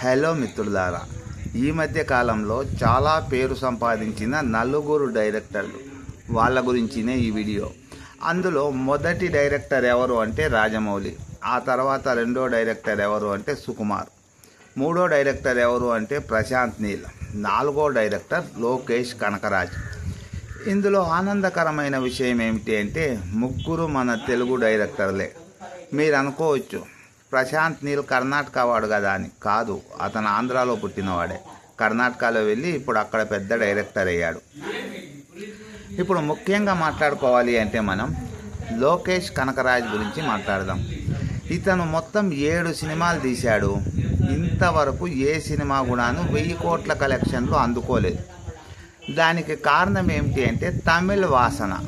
Hello మిత్రులారా ఈ మధ్య కాలంలో చాలా పేరు సంపాదించిన నలుగురు డైరెక్టర్లు వాళ్ళ గురించినే ఈ వీడియో. అందులో మొదటి డైరెక్టర్ ఎవరు అంటే రాజమౌళి ఆ తర్వాత రెండో డైరెక్టర్ ఎవరు అంటే సుకుమార్ మూడో డైరెక్టర్ ఎవరు అంటే ప్రశాంత్ నీల్ నాలుగో డైరెక్టర్ లోకేష్ కనకరాజ్. ఇందులో ఆనందకరమైన విషయం ఏమిటి అంటే ముగ్గురు మన తెలుగు డైరెక్టర్లే. మీరు అనుకోవచ్చు ప్రశాంత్ నీల్ కర్ణాటక వాడు కదా అని. కాదు అతను ఆంధ్రాలో పుట్టినవాడే. కర్ణాటకలో వెళ్ళి ఇప్పుడు అక్కడ పెద్ద డైరెక్టర్ అయ్యాడు. ఇప్పుడు ముఖ్యంగా మాట్లాడుకోవాలి అంటే మనం లోకేష్ కనకరాజ్ గురించి మాట్లాడదాం. ఇతను మొత్తం ఏడు సినిమాలు తీశాడు. ఇంతవరకు ఏ సినిమా కూడాను వెయ్యి కోట్ల కలెక్షన్లు అందుకోలేదు. దానికి కారణం ఏమిటి అంటే తమిళ్ వాసన.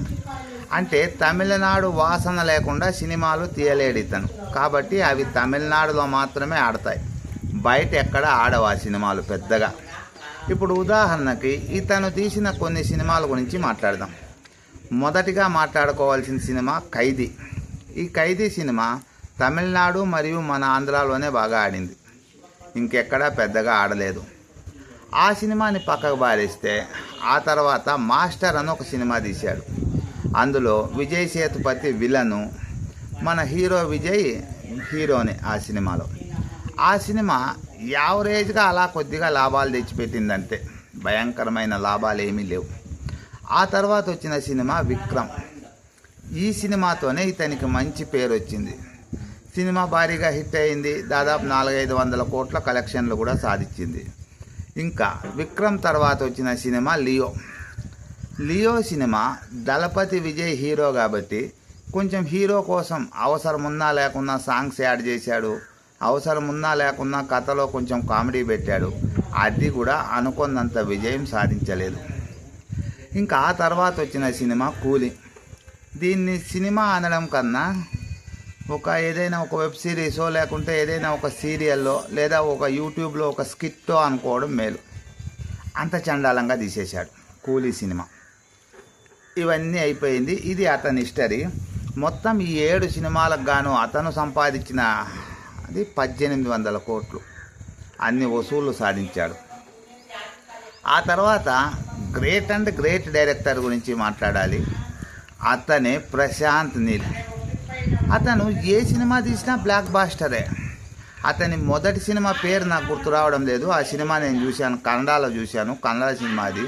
అంటే తమిళనాడు వాసన లేకుండా సినిమాలు తీయలేడు ఇతను. కాబట్టి అవి తమిళనాడులో మాత్రమే ఆడతాయి. బయట ఎక్కడ ఆడవు ఆ సినిమాలు పెద్దగా. ఇప్పుడు ఉదాహరణకి ఇతను తీసిన కొన్ని సినిమాల గురించి మాట్లాడదాం. మొదటిగా మాట్లాడుకోవాల్సిన సినిమా ఖైదీ. ఈ ఖైదీ సినిమా తమిళనాడు మరియు మన ఆంధ్రాలోనే బాగా ఆడింది. ఇంకెక్కడా పెద్దగా ఆడలేదు. ఆ సినిమాని పక్కకు బారేస్తే ఆ తర్వాత మాస్టర్ అని ఒక సినిమా తీశాడు. అందులో విజయ్ సేతుపతి విలను మన హీరో విజయ్ హీరోని ఆ సినిమాలో. ఆ సినిమా యావరేజ్గా అలా కొద్దిగా లాభాలు తెచ్చిపెట్టిందంటే భయంకరమైన లాభాలు ఏమీ లేవు. ఆ తర్వాత వచ్చిన సినిమా విక్రమ్. ఈ సినిమాతోనే ఇతనికి మంచి పేరు వచ్చింది. సినిమా భారీగా హిట్ అయింది దాదాపు నాలుగైదు వందల కోట్ల కలెక్షన్లు కూడా సాధించింది. ఇంకా విక్రమ్ తర్వాత వచ్చిన cinema Leo. Leo cinema Thalapathy Vijay hero కాబట్టి కొంచెం హీరో కోసం అవసరం ఉన్నా లేకున్నా సాంగ్స్ యాడ్ చేశాడు. అవసరం ఉన్నా లేకున్నా కథలో కొంచెం కామెడీ పెట్టాడు. అది కూడా అనుకున్నంత విజయం సాధించలేదు. ఇంకా ఆ తర్వాత వచ్చిన సినిమా కూలి. దీన్ని సినిమా అనడం కన్నా ఒక ఏదైనా ఒక వెబ్ సిరీసో లేకుంటే ఏదైనా ఒక సీరియల్లో లేదా ఒక యూట్యూబ్లో ఒక స్కిట్టో అనుకోవడం మేలు. అంత చండాలంగా తీసేశాడు కూలీ సినిమా. ఇవన్నీ అయిపోయింది. ఇది అతని హిస్టరీ మొత్తం ఈ ఏడు సినిమాలకు గాను అతను సంపాదించిన అది పద్దెనిమిది వందల కోట్లు. అన్ని వసూళ్ళు సాధించాడు. ఆ తర్వాత గ్రేట్ అండ్ గ్రేట్ డైరెక్టర్ గురించి మాట్లాడాలి. అతనే ప్రశాంత్ నీల్. అతను ఏ సినిమా తీసినా బ్లాక్ బాస్టరే అతని మొదటి సినిమా పేరు నాకు గుర్తు రావడం లేదు. ఆ సినిమా నేను చూశాను కన్నడలో చూశాను కన్నడ సినిమా అది.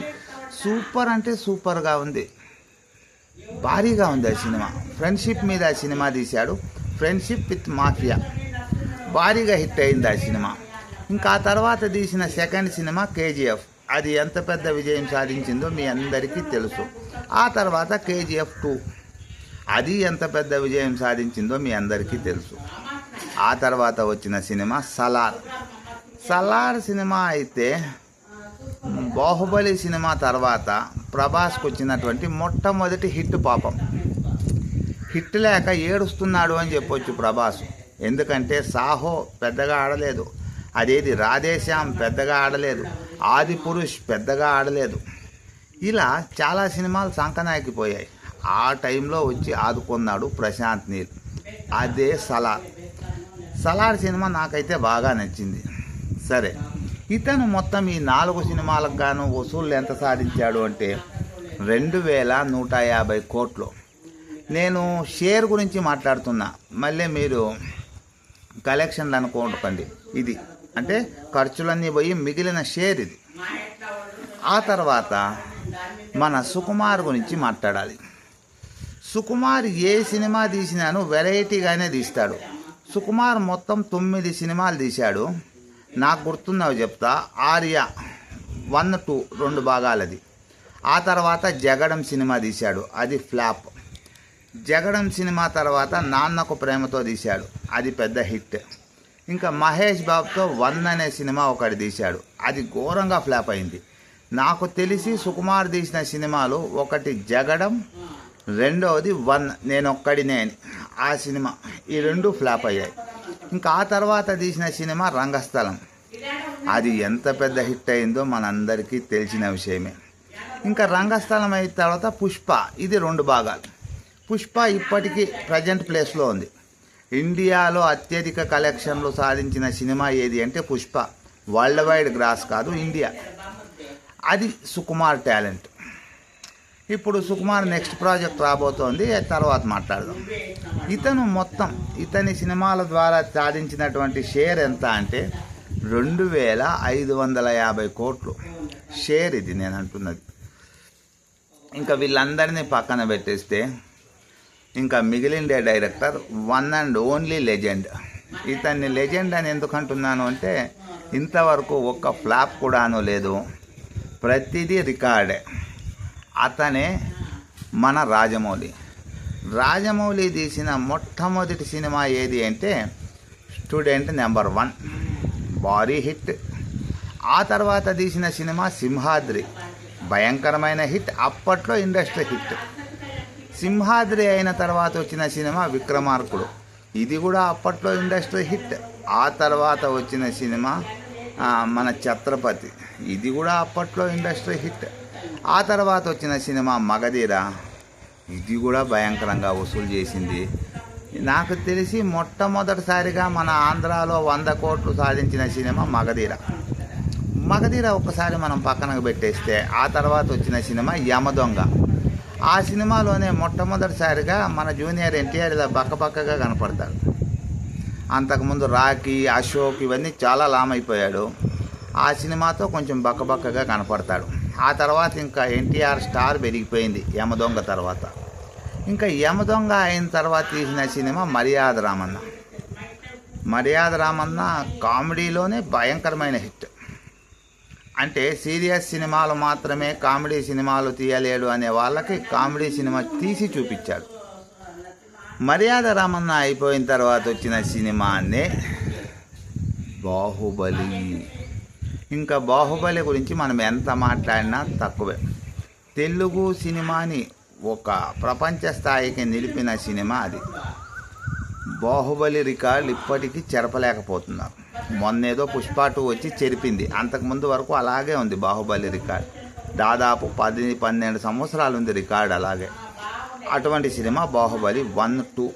సూపర్ అంటే సూపర్గా ఉంది. భారీగా ఉంది ఆ సినిమా. ఫ్రెండ్షిప్ మీద ఆ సినిమా తీశాడు. Friendship with mafia. భారీగా హిట్ అయింది ఆ సినిమా. ఇంకా ఆ తర్వాత తీసిన సెకండ్ సినిమా కేజీఎఫ్. అది ఎంత పెద్ద విజయం సాధించిందో మీ అందరికీ తెలుసు. ఆ తర్వాత కేజీఎఫ్ టూ. అది ఎంత పెద్ద విజయం సాధించిందో మీ అందరికీ తెలుసు. ఆ తర్వాత వచ్చిన సినిమా సలార్. సలార్ సినిమా అయితే బాహుబలి సినిమా తర్వాత ప్రభాస్కి వచ్చినటువంటి మొట్టమొదటి హిట్ పాపం. హిట్ లేక ఏడుస్తున్నాడు అని చెప్పొచ్చు ప్రభాస్. ఎందుకంటే సాహో పెద్దగా ఆడలేదు. అదేది రాధేశ్యామ్ పెద్దగా ఆడలేదు. ఆది పురుష్ పెద్దగా ఆడలేదు. ఇలా చాలా సినిమాలు సంకనాయకిపోయాయి ఆ టైంలో వచ్చి ఆదుకున్నాడు ప్రశాంత్ నీల్. అదే సలార్. సలార్ సినిమా నాకైతే బాగా నచ్చింది. సరే. ఇతను మొత్తం ఈ నాలుగు సినిమాలకు గాను వసూళ్ళు ఎంత సాధించాడు అంటే రెండు వేల నూట యాభై కోట్లు. నేను షేర్ గురించి మాట్లాడుతున్నా. మళ్ళీ మీరు కలెక్షన్లు అనుకోకండి. ఇది అంటే ఖర్చులన్నీ పోయి మిగిలిన షేర్ ఇది. ఆ తర్వాత మన సుకుమార్ గురించి మాట్లాడాలి. సుకుమార్ ఏ సినిమా తీసినాను వెరైటీగానే తీస్తాడు. సుకుమార్ మొత్తం తొమ్మిది సినిమాలు తీశాడు. నాకు గుర్తున్నవి చెప్తా. ఆర్య వన్ టూ రెండు భాగాలది. ఆ తర్వాత జగడం సినిమా తీశాడు. అది ఫ్లాప్. జగడం సినిమా తర్వాత నాన్నకు ప్రేమతో తీశాడు. అది పెద్ద హిట్. ఇంకా మహేష్ బాబుతో వన్ అనే సినిమా ఒకటి తీశాడు. అది ఘోరంగా ఫ్లాప్ అయింది. నాకు తెలిసి సుకుమార్ తీసిన సినిమాలు ఒకటి జగడం రెండవది వన్ నేను ఒక్కడినే అని. ఆ సినిమా ఈ రెండు ఫ్లాప్ అయ్యాయి. ఇంకా ఆ తర్వాత తీసిన సినిమా రంగస్థలం. అది ఎంత పెద్ద హిట్ అయిందో మనందరికీ తెలిసిన విషయమే. ఇంకా రంగస్థలం అయిన తర్వాత పుష్ప ఇది రెండు భాగాలు. పుష్ప ఇప్పటికీ ప్రజెంట్ ప్లేస్లో ఉంది. ఇండియాలో అత్యధిక కలెక్షన్లు సాధించిన సినిమా ఏది అంటే పుష్ప. వరల్డ్ వైడ్ గ్రాస్ కాదు ఇండియా. అది సుకుమార్ టాలెంట్. ఇప్పుడు సుకుమార్ నెక్స్ట్ ప్రాజెక్ట్ రాబోతోంది తర్వాత మాట్లాడదాం. ఇతను మొత్తం ఇతని సినిమాల ద్వారా సాధించినటువంటి షేర్ ఎంత అంటే రెండు వేల ఐదు వందల యాభై కోట్లు షేర్ ఇది నేను అంటున్నది. ఇంకా వీళ్ళందరినీ పక్కన పెట్టేస్తే ఇంకా మిగిలిండే director one and only legend. ఇతన్ని లెజెండ్ అని ఎందుకు అంటున్నాను అంటే ఇంతవరకు ఒక్క ఫ్లాప్ కూడాను లేదు. ప్రతిదీ రికార్డే. అతనే మన రాజమౌళి. రాజమౌళి తీసిన మొట్టమొదటి సినిమా ఏది అంటే స్టూడెంట్ నెంబర్ వన్. భారీ హిట్. ఆ తర్వాత తీసిన సినిమా సింహాద్రి. భయంకరమైన హిట్ అప్పట్లో ఇండస్ట్రీ హిట్. సింహాద్రి అయిన తర్వాత వచ్చిన సినిమా విక్రమార్కుడు. ఇది కూడా అప్పట్లో ఇండస్ట్రీ హిట్. ఆ తర్వాత వచ్చిన సినిమా మన ఛత్రపతి. ఇది కూడా అప్పట్లో ఇండస్ట్రీ హిట్. ఆ తర్వాత వచ్చిన సినిమా మగధీర. ఇది కూడా భయంకరంగా వసూలు చేసింది. నాకు తెలిసి మొట్టమొదటిసారిగా మన ఆంధ్రాలో వంద కోట్లు సాధించిన సినిమా మగధీర. మగధీర ఒక్కసారి మనం పక్కనకు పెట్టేస్తే ఆ తర్వాత వచ్చిన సినిమా యమదొంగ. ఆ సినిమాలోనే మొట్టమొదటిసారిగా మన జూనియర్ ఎన్టీఆర్ ఇలా బక్కబక్కగా కనపడతాడు. అంతకుముందు రాకీ అశోక్ ఇవన్నీ చాలా లామైపోయాడు. ఆ సినిమాతో కొంచెం బక్కబక్కగా కనపడతాడు. ఆ తర్వాత ఇంకా ఎన్టీఆర్ స్టార్ పెరిగిపోయింది యమదొంగ తర్వాత. ఇంకా యమదొంగ అయిన తర్వాత తీసిన సినిమా మర్యాద రామన్న. మర్యాద రామన్న కామెడీలోనే భయంకరమైన హిట్. అంటే సీరియస్ సినిమాలు మాత్రమే కామెడీ సినిమాలు తీయలేడు అనే వాళ్ళకి కామెడీ సినిమా తీసి చూపించాడు మర్యాద రామన్న అయిపోయిన తర్వాత వచ్చిన సినిమానే బాహుబలి. ఇంకా బాహుబలి గురించి మనం ఎంత మాట్లాడినా తక్కువే. తెలుగు సినిమాని ఒక ప్రపంచ స్థాయికి నిలిపిన సినిమా అది. బాహుబలి రికార్డులు ఇప్పటికీ చెరపలేకపోతున్నారు. మొన్నేదో పుష్ప టూ వచ్చి చెరిపింది. అంతకుముందు వరకు అలాగే ఉంది బాహుబలి రికార్డ్. దాదాపు పది పన్నెండు సంవత్సరాలు ఉంది రికార్డ్ అలాగే. అటువంటి cinema Baahubali one two.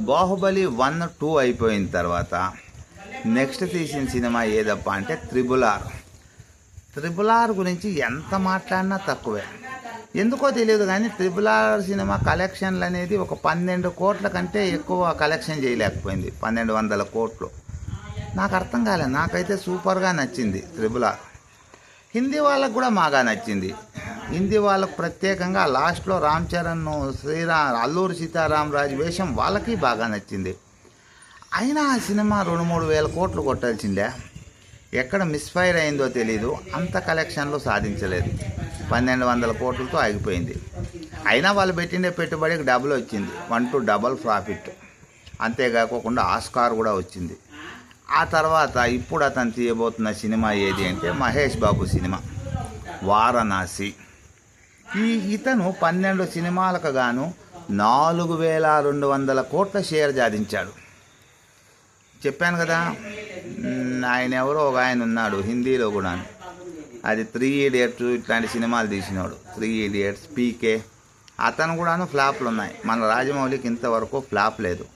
Baahubali one two అయిపోయిన తర్వాత నెక్స్ట్ తీసిన సినిమా ఏదప్ప అంటే త్రిబుల్ ఆర్ త్రిబుల్ ఆర్ గురించి ఎంత మాట్లాడినా తక్కువే. ఎందుకో తెలియదు కానీ త్రిబుల్ ఆర్ సినిమా కలెక్షన్లు అనేది ఒక పన్నెండు కోట్ల కంటే ఎక్కువ కలెక్షన్ చేయలేకపోయింది. పన్నెండు వందల కోట్లు. నాకు అర్థం కాలేదు నాకైతే సూపర్గా నచ్చింది త్రిబుల్ ఆర్ హిందీ వాళ్ళకు కూడా బాగా నచ్చింది. హిందీ వాళ్ళకు ప్రత్యేకంగా లాస్ట్లో రామ్ చరణ్ శ్రీరా అల్లూరి సీతారామరాజు వేషం వాళ్ళకి బాగా నచ్చింది. అయినా ఆ సినిమా రెండు మూడు వేల కోట్లు కొట్టాల్సిందే. ఎక్కడ మిస్ఫైర్ అయిందో తెలీదు. అంత కలెక్షన్లు సాధించలేదు. పన్నెండు వందల కోట్లతో ఆగిపోయింది. అయినా వాళ్ళు పెట్టిండే పెట్టుబడికి డబుల్ వచ్చింది. One to double profit. అంతేకాకుండా ఆస్కార్ కూడా వచ్చింది. ఆ తర్వాత ఇప్పుడు అతను తీయబోతున్న సినిమా ఏది అంటే మహేష్ బాబు సినిమా. వారణాసి. ఈ ఇతను పన్నెండు సినిమాలకు గాను నాలుగు వేల రెండు వందల కోట్ల షేర్ సాధించాడు చెప్పాను కదా. ఆయన ఎవరో ఒక ఆయన ఉన్నాడు హిందీలో కూడా. అది త్రీ ఇడియట్స్ ఇట్లాంటి సినిమాలు తీసినాడు. Three idiots PK. అతను కూడాను ఫ్లాప్లు ఉన్నాయి. మన రాజమౌళికి ఇంతవరకు ఫ్లాప్ లేదు.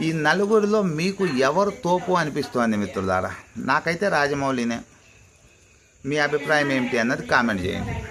ఈ నలుగురిలో మీకు ఎవరు తోపు అనిపిస్తోంది మిత్రులారా? నాకైతే రాజమౌళినే. మీ అభిప్రాయం ఏమిటి అన్నది కామెంట్ చేయండి.